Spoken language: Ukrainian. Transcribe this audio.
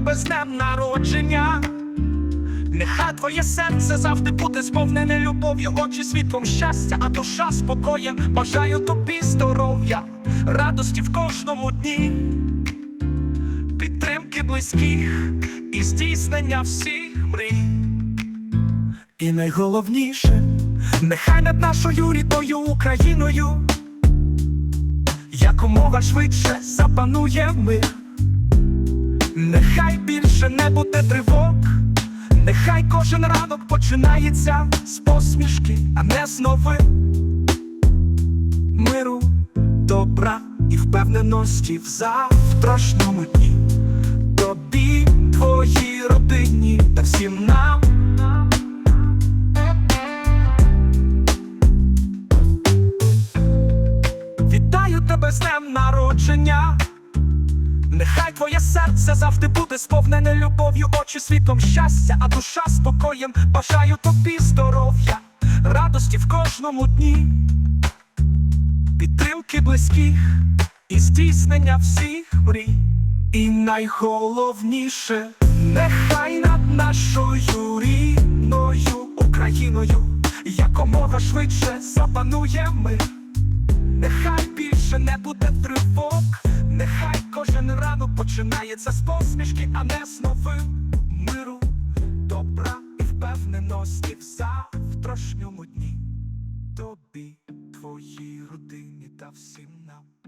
тебе з днем народження. Нехай твоє серце завжди буде сповнене любов'ю, очі світлом щастя, а душа спокоєм. Бажаю тобі здоров'я, радості в кожному дні, підтримки близьких і здійснення всіх мрій. І найголовніше, нехай над нашою рідною Україною якомога швидше запанує мир. Не буде тривог, нехай кожен ранок починається з посмішки, а не з новин миру, добра і впевненості в завтрашньому дні. Тобі, твоїй родині та всім нам. Вітаю тебе з днем народження. Нехай твоє серце завжди буде сповнене любов'ю, очі світлом щастя, а душа спокоєм. Бажаю тобі здоров'я, радості в кожному дні, підтримки близьких і здійснення всіх мрій. І найголовніше, нехай над нашою рідною Україною якомога швидше запанує мир. Нехай більше не буде тривог, нехай починається з посмішки, а не з новим миру, добра і впевненості в завтрашньому дні. Тобі, твоїй родині та всім нам.